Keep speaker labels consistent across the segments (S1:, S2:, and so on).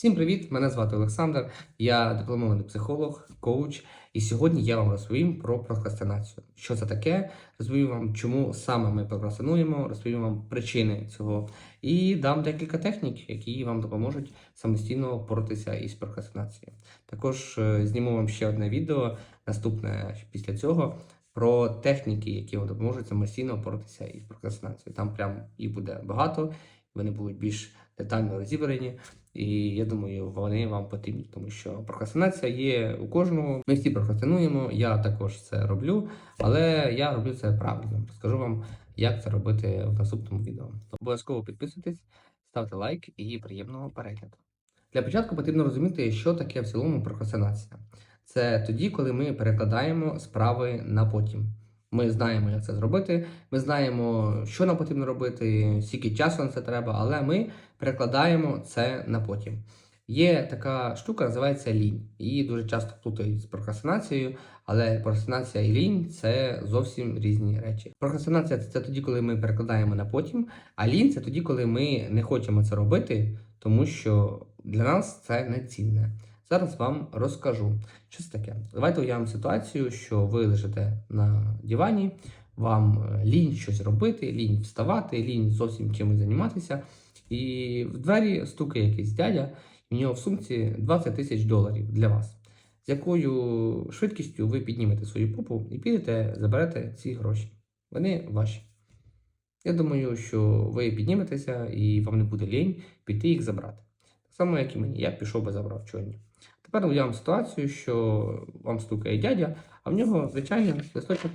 S1: Всім привіт! Мене звати Олександр. Я дипломований психолог, коуч, і сьогодні я вам розповім про прокрастинацію. Що це таке? Розповім вам, чому саме ми прокрастинуємо, розповім вам причини цього і дам декілька технік, які вам допоможуть самостійно боротися із прокрастинацією. Також е, зніму вам ще одне відео, наступне після цього. Про техніки, які вам допоможуть самостійно боротися із прокрастинацією. Там прям їх буде багато, вони будуть більш детально розібрані. І я думаю, вони вам потрібні, тому що прокрастинація є у кожного. Ми всі прокрастинуємо, я також це роблю, але я роблю це правильно. Розкажу вам, як це робити в наступному відео. Обов'язково підписуйтесь, ставте лайк і приємного перегляду. Для початку потрібно розуміти, що таке в цілому прокрастинація. Це тоді, коли ми перекладаємо справи на потім. Ми знаємо, як це зробити. Ми знаємо, що нам потрібно робити, скільки часу на це треба, але ми перекладаємо це на потім. Є така штука, називається лінь. Її дуже часто плутають з прокрастинацією, але прокрастинація і лінь це зовсім різні речі. Прокрастинація це тоді, коли ми перекладаємо на потім, а лінь це тоді, коли ми не хочемо це робити, тому що для нас це не цінне. Зараз вам розкажу, що це таке. Давайте уявимо ситуацію, що ви лежите на дивані, вам е, лінь щось робити, лінь вставати, лінь зовсім чимось займатися. І в двері стукає якийсь дядя, і в нього в сумці 20 тисяч доларів для вас. З якою швидкістю ви піднімете свою попу і підете, заберете ці гроші. Вони ваші. Я думаю, що ви підніметеся і вам не буде лінь піти їх забрати. Так само, як і мені, я пішов би забрав чорні. Тепер уявимо ситуацію, що вам стукає дядя, а в нього звичайний листочок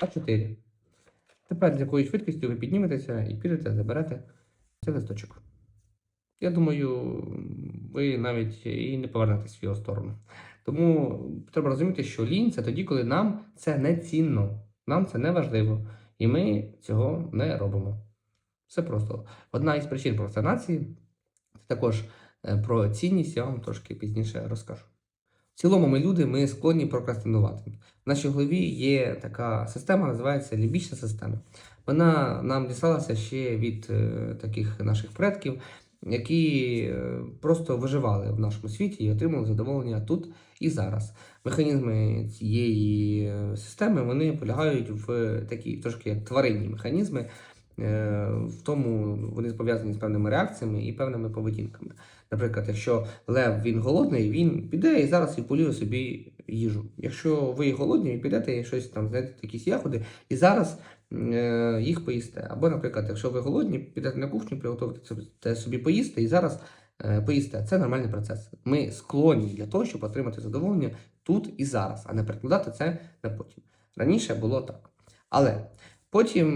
S1: А4. Тепер з якою швидкістю ви підніметеся і підете, заберете цей листочок. Я думаю, ви навіть і не повернетесь в його сторону. Тому треба розуміти, що лінь це тоді, коли нам це не цінно, нам це не важливо, і ми цього не робимо. Все просто. Одна із причин прокрастинації це також е, про цінність, я вам трошки пізніше розкажу. Цілому, ми люди, ми склонні прокрастинувати. В нашій голові є така система, називається лімбічна система. Вона нам дісталася ще від е, таких наших предків, які е, просто виживали в нашому світі і отримали задоволення тут і зараз. Механізми цієї е, системи вони полягають в такі трошки як тваринні механізми. Е, В тому вони пов'язані з певними реакціями і певними поведінками. Наприклад, якщо лев він голодний, він піде і зараз і поліє собі їжу. Якщо ви голодні, підете і щось там знайдете якісь ягоди, і зараз е, їх поїсте. Або, наприклад, якщо ви голодні, підете на кухню, приготуєте собі поїсти і зараз е, поїсте. Це нормальний процес. Ми склонні для того, щоб отримати задоволення тут і зараз, а не перекладати це на потім. Раніше було так. Але потім,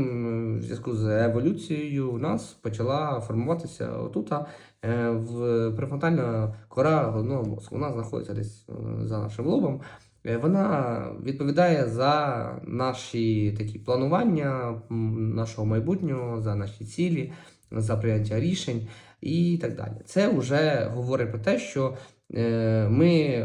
S1: е, в зв'язку з еволюцією, у нас почала формуватися отута е, в префронтальна кора головного мозку. Вона знаходиться десь е, за нашим лобом. Вона відповідає за наші такі планування нашого майбутнього, за наші цілі, за прийняття рішень і так далі. Це вже говорить про те, що ми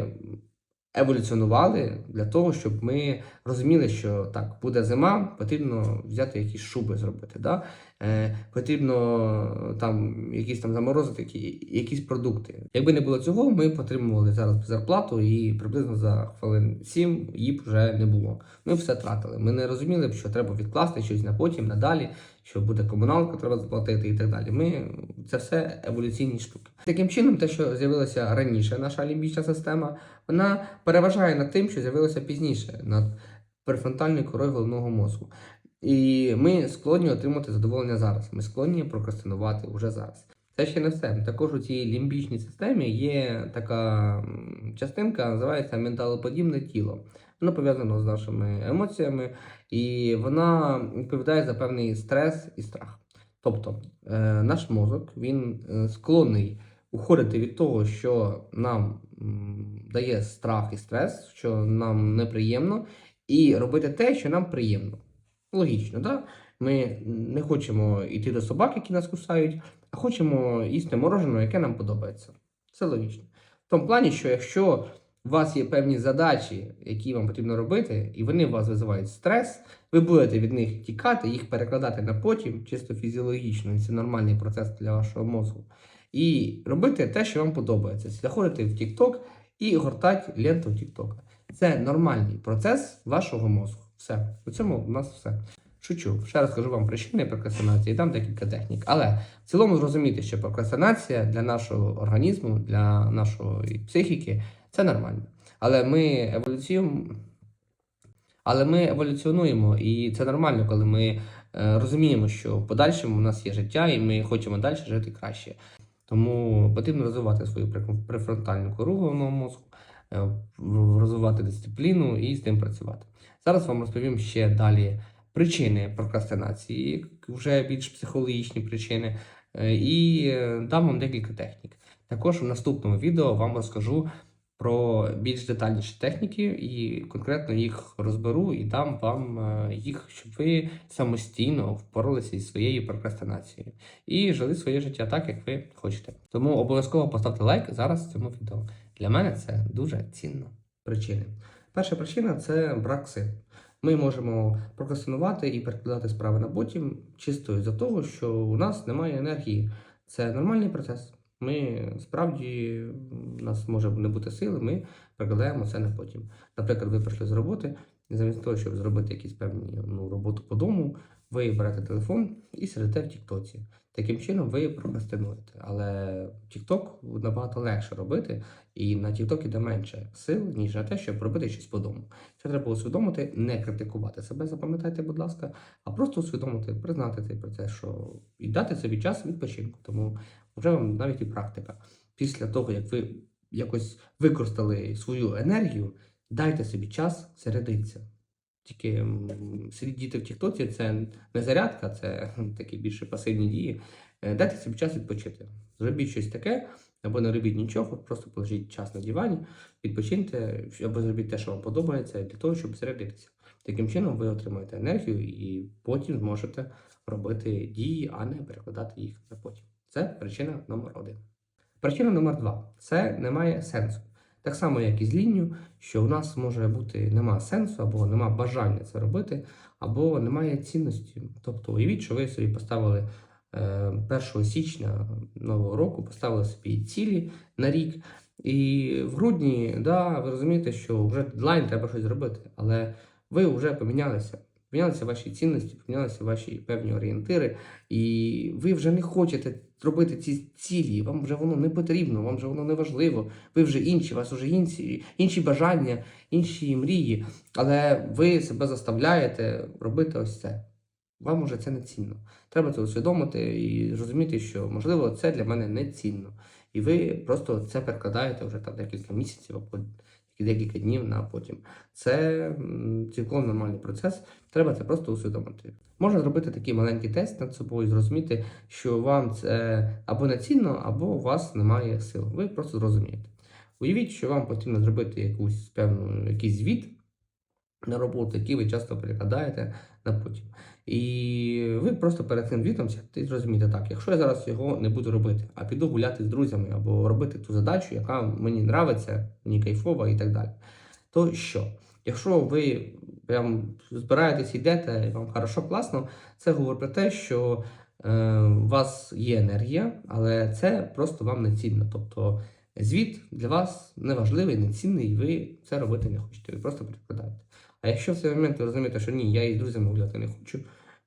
S1: еволюціонували для того, щоб ми розуміли, що так, буде зима, потрібно взяти якісь шуби зробити. Да? Е, потрібно там якісь там заморозити які, якісь продукти. Якби не було цього, ми отримували зараз зарплату і приблизно за хвилин 7 її б вже не було. Ми все тратили. Ми не розуміли що треба відкласти щось на потім, надалі, що буде комуналка, треба заплатити і так далі. Ми це все еволюційні штуки. Таким чином, те, що з'явилося раніше, наша лімбічна система, вона переважає над тим, що з'явилося пізніше, над префронтальною корою головного мозку. І ми склонні отримати задоволення зараз. Ми склонні прокрастинувати вже зараз. Це ще не все. Також у цій лімбічній системі є така частинка, називається менталоподібне тіло. Воно пов'язано з нашими емоціями, і вона відповідає за певний стрес і страх. Тобто, е, наш мозок він е, склонний уходити від того, що нам дає страх і стрес, що нам неприємно, і робити те, що нам приємно. Логічно, так? Ми не хочемо йти до собак, які нас кусають, а хочемо їсти морожене, яке нам подобається. Це логічно. В тому плані, що якщо у вас є певні задачі, які вам потрібно робити, і вони у вас визивають стрес, ви будете від них тікати, їх перекладати на потім, чисто фізіологічно, це нормальний процес для вашого мозку. і робити те, що вам подобається. Заходити в TikTok і гортати ленту TikTok. Це нормальний процес вашого мозку. Все. У цьому у нас все. Шучу. Ще раз кажу вам причини прокрастинації, там декілька технік. Але в цілому зрозуміти, що прокрастинація для нашого організму, для нашої психіки це нормально. Але ми еволюціюємо. Але ми еволюціонуємо, і це нормально, коли ми е, розуміємо, що в подальшому у нас є життя, і ми хочемо далі жити краще. Тому потрібно розвивати свою преф- префронтальну кору головного мозку, розвивати дисципліну і з тим працювати. Зараз вам розповім ще далі причини прокрастинації, вже більш психологічні причини, е, і е, дам вам декілька технік. Також в наступному відео вам розкажу про більш детальніші техніки і конкретно їх розберу і дам вам е, їх, щоб ви самостійно впоралися зі своєю прокрастинацією і жили своє життя так, як ви хочете. Тому обов'язково поставте лайк зараз цьому відео. Для мене це дуже цінно. Причини. Перша причина це брак сил. Ми можемо прокрастинувати і перекладати справи на потім, чисто із-за того, що у нас немає енергії. Це нормальний процес. Ми справді у нас може не бути сили, ми перекладаємо це на потім. Наприклад, ви прийшли з роботи, замість того, щоб зробити якісь певні ну, роботу по дому, ви берете телефон і сидите в Тіктоці. Таким чином ви прокрастинуєте. Але Тікток набагато легше робити, і на Тікток іде менше сил, ніж на те, щоб робити щось по дому. Це треба усвідомити, не критикувати себе, запам'ятайте, будь ласка, а просто усвідомити, признати цей процес, що і дати собі час відпочинку. Тому вже вам навіть і практика. Після того, як ви якось використали свою енергію, дайте собі час зарядитися. Тільки м, сидіти в Тіктоці це не зарядка, це такі більше пасивні дії. Е, Дайте собі час відпочити. Зробіть щось таке, або не робіть нічого, просто положіть час на дивані, відпочиньте, або зробіть те, що вам подобається, для того, щоб зарядитися. Таким чином ви отримаєте енергію і потім зможете робити дії, а не перекладати їх на потім. Це причина номер один. Причина номер два це немає сенсу. Так само, як і з лінню, що у нас може бути нема сенсу, або нема бажання це робити, або немає цінності. Тобто, уявіть, що ви собі поставили е, 1 січня нового року, поставили собі цілі на рік, і в грудні, да, ви розумієте, що вже дедлайн треба щось зробити, але ви вже помінялися. Помінялися ваші цінності, помінялися ваші певні орієнтири, і ви вже не хочете робити ці цілі, вам вже воно не потрібно, вам вже воно не важливо. Ви вже інші, у вас вже інші, інші бажання, інші мрії, але ви себе заставляєте робити ось це. Вам уже це не цінно. Треба це усвідомити і зрозуміти, що можливо це для мене не цінно. І ви просто це перекладаєте вже там декілька місяців або декілька днів на потім. Це цілком нормальний процес. Треба це просто усвідомити. Можна зробити такий маленький тест над собою, зрозуміти, що вам це або не цінно, або у вас немає сил. Ви просто зрозумієте. Уявіть, що вам потрібно зробити якусь певну якийсь звіт на роботу, який ви часто перекладаєте на потім. І ви просто перед цим звітом сядете і зрозумієте, так, якщо я зараз його не буду робити, а піду гуляти з друзями або робити ту задачу, яка мені нравиться, мені кайфова і так далі. То що? Якщо ви прям збираєтесь йдете, і вам хорошо, класно, це говорить про те, що е, у вас є енергія, але це просто вам не цінно. Тобто звіт для вас не важливий, не цінний, і ви це робити не хочете, ви просто перекладаєте. А якщо в цей момент ви розумієте, що ні, я із друзями гуляти не хочу,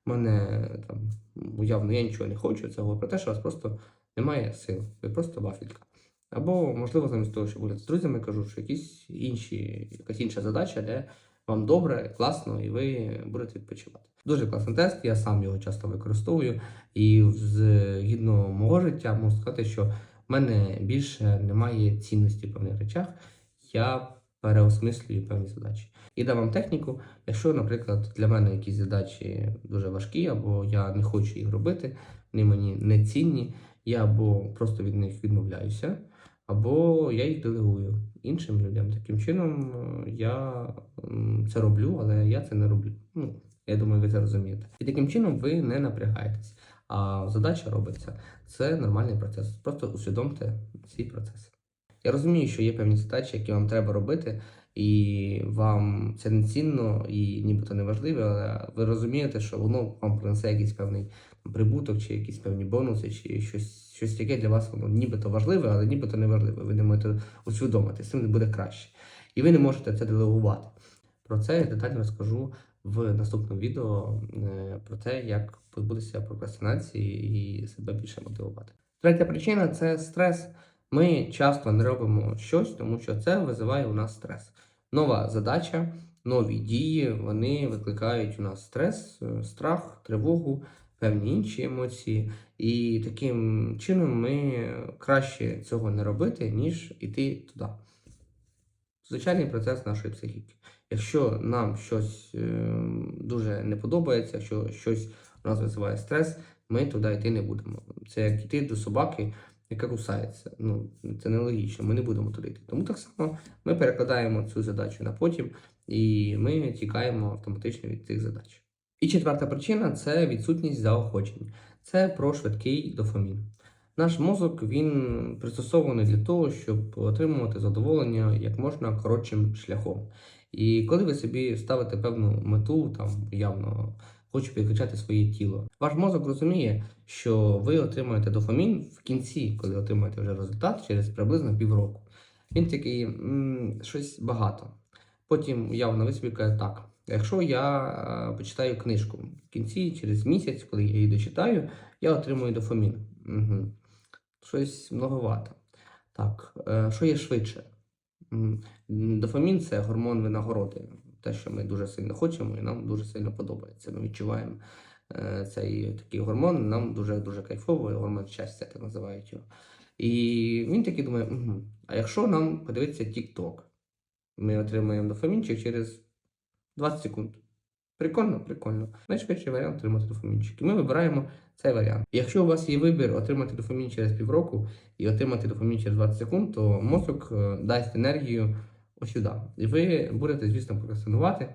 S1: мене там уявно я нічого не хочу, це говорить про те, що у вас просто немає сил, ви просто вафелька. Або, можливо, замість того, щоб гуляти з друзями, кажу, що якісь інші, якась інша задача, де вам добре, класно, і ви будете відпочивати. Дуже класний тест, я сам його часто використовую, і згідно мого життя можу сказати, що в мене більше немає цінності в певних речах. Я переосмислюю певні задачі. І дам вам техніку, якщо, наприклад, для мене якісь задачі дуже важкі, або я не хочу їх робити, вони мені не цінні, я або просто від них відмовляюся, або я їх делегую іншим людям. Таким чином е, я це роблю, але я це не роблю. Ну, я думаю, ви це розумієте. І таким чином ви не напрягаєтесь. А задача робиться. Це нормальний процес. Просто усвідомте ці процеси. Я розумію, що є певні задачі, які вам треба робити, і вам це не цінно і нібито не важливо, але ви розумієте, що воно вам принесе якийсь певний прибуток, чи якісь певні бонуси, чи щось щось таке для вас воно нібито важливе, але нібито не важливе. Ви не можете усвідомити, з цим буде краще. І ви не можете це делегувати. Про це я детально розкажу в наступному відео е, про те, як позбутися прокрастинації і себе більше мотивувати. Третя причина це стрес. Ми часто не робимо щось, тому що це визиває у нас стрес. Нова задача, нові дії, вони викликають у нас стрес, е, страх, тривогу, певні інші емоції. І таким чином ми краще цього не робити, ніж іти туди. Звичайний процес нашої психіки. Якщо нам щось е, дуже не подобається, якщо щось у нас визиває стрес, ми туди йти не будемо. Це як йти до собаки, яка кусається. Ну, це нелогічно, ми не будемо туди йти. Тому так само ми перекладаємо цю задачу на потім, і ми тікаємо автоматично від цих задач. І четверта причина це відсутність заохочень. Це про швидкий дофамін. Наш мозок він пристосований для того, щоб отримувати задоволення як можна коротшим шляхом. І коли ви собі ставите певну мету, там явно хочу підкачати своє тіло, ваш мозок розуміє, що ви отримаєте дофамін в кінці, коли отримаєте вже результат через приблизно півроку. Він такий щось багато. Потім явно ви кажете, так. Якщо я е, почитаю книжку в кінці, через місяць, коли я її дочитаю, я отримую дофамін. Угу. Щось многовато. Так, е, що є швидше? Дофамін це гормон винагороди. Те, що ми дуже сильно хочемо, і нам дуже сильно подобається. Ми відчуваємо е, цей такий гормон, нам дуже дуже кайфово, гормон щастя, так називають його. І він такий думає: угу. а якщо нам подивитися TikTok, ми отримаємо дофамінчик через 20 секунд. Прикольно, прикольно. Найшвидший варіант отримати дофамінчик. І ми вибираємо цей варіант. Якщо у вас є вибір отримати дофамін через півроку і отримати дофамін через 20 секунд, то мозок е, дасть енергію ось сюди. І ви будете, звісно, прокрастинувати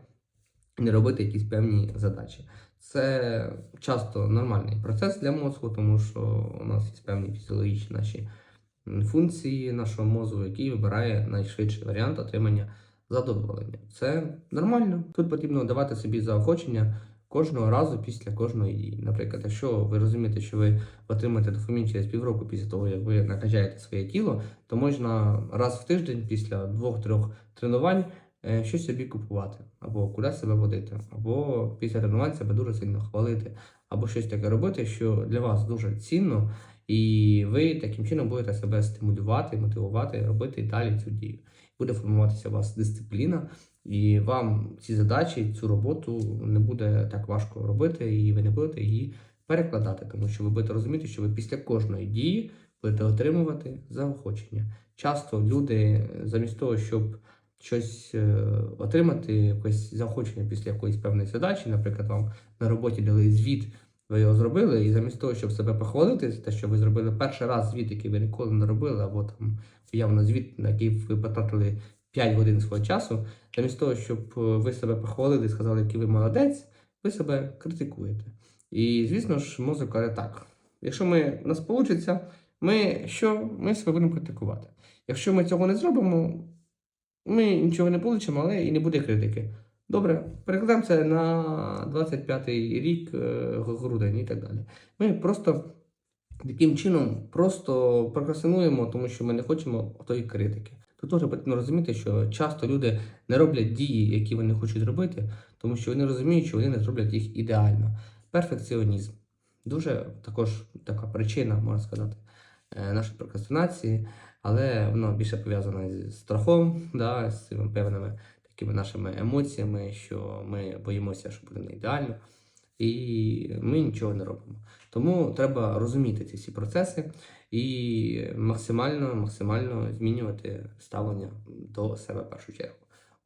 S1: і не робити якісь певні задачі. Це часто нормальний процес для мозку, тому що у нас є певні фізіологічні наші функції нашого мозку, який вибирає найшвидший варіант отримання задоволення. Це нормально. Тут потрібно давати собі заохочення кожного разу після кожної дії. Наприклад, якщо ви розумієте, що ви отримаєте дофамін через півроку після того, як ви накачаєте своє тіло, то можна раз в тиждень після двох-трьох тренувань е, щось собі купувати, або кудись себе водити, або після тренувань себе дуже сильно хвалити, або щось таке робити, що для вас дуже цінно, і ви таким чином будете себе стимулювати, мотивувати, робити далі цю дію. Буде формуватися у вас дисципліна, і вам ці задачі, цю роботу не буде так важко робити, і ви не будете її перекладати, тому що ви будете розуміти, що ви після кожної дії будете отримувати заохочення. Часто люди, замість того, щоб щось е, отримати, якесь заохочення після якоїсь певної задачі, наприклад, вам на роботі дали звіт, ви його зробили, і замість того, щоб себе похвалити, те, що ви зробили перший раз звіт, який ви ніколи не робили, або там явно звіт, на який ви потратили 5 годин свого часу, замість того, щоб е, ви себе похвалили і сказали, який ви молодець, ви себе критикуєте. І, звісно ж, мозок каже так. Якщо ми, у нас вийде, ми що? Ми себе будемо критикувати. Якщо ми цього не зробимо, ми нічого не получимо, але і не буде критики. Добре, перекладаємо це на 25-й рік, е, грудень і так далі. Ми просто таким чином просто прокрастинуємо, тому що ми не хочемо тої критики. Тут теж потрібно розуміти, що часто люди не роблять дії, які вони хочуть робити, тому що вони розуміють, що вони не зроблять їх ідеально. Перфекціонізм дуже також така причина, можна сказати, е, нашої прокрастинації, але воно більше пов'язане зі страхом, да, з певними такими нашими емоціями, що ми боїмося, що буде не ідеально, і ми нічого не робимо. Тому треба розуміти ці всі процеси і максимально, максимально змінювати ставлення до себе в першу чергу.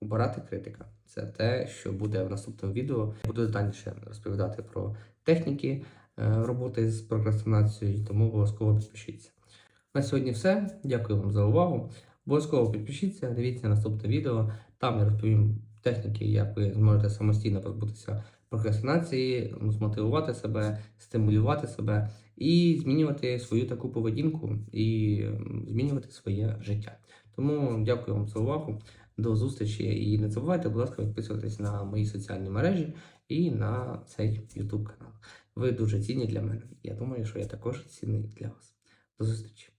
S1: Убирати критика. Це те, що буде в наступному відео. Буду детальніше розповідати про техніки е, роботи з прокрастинацією, тому обов'язково підпишіться. На сьогодні все. Дякую вам за увагу. Обов'язково підпишіться, дивіться наступне відео. Там я розповім техніки, як ви зможете самостійно позбутися прокрастинації, змотивувати себе, стимулювати себе і змінювати свою таку поведінку і змінювати своє життя. Тому дякую вам за увагу. До зустрічі і не забувайте, будь ласка, підписуватись на мої соціальні мережі і на цей YouTube канал. Ви дуже цінні для мене. Я думаю, що я також цінний для вас. До зустрічі!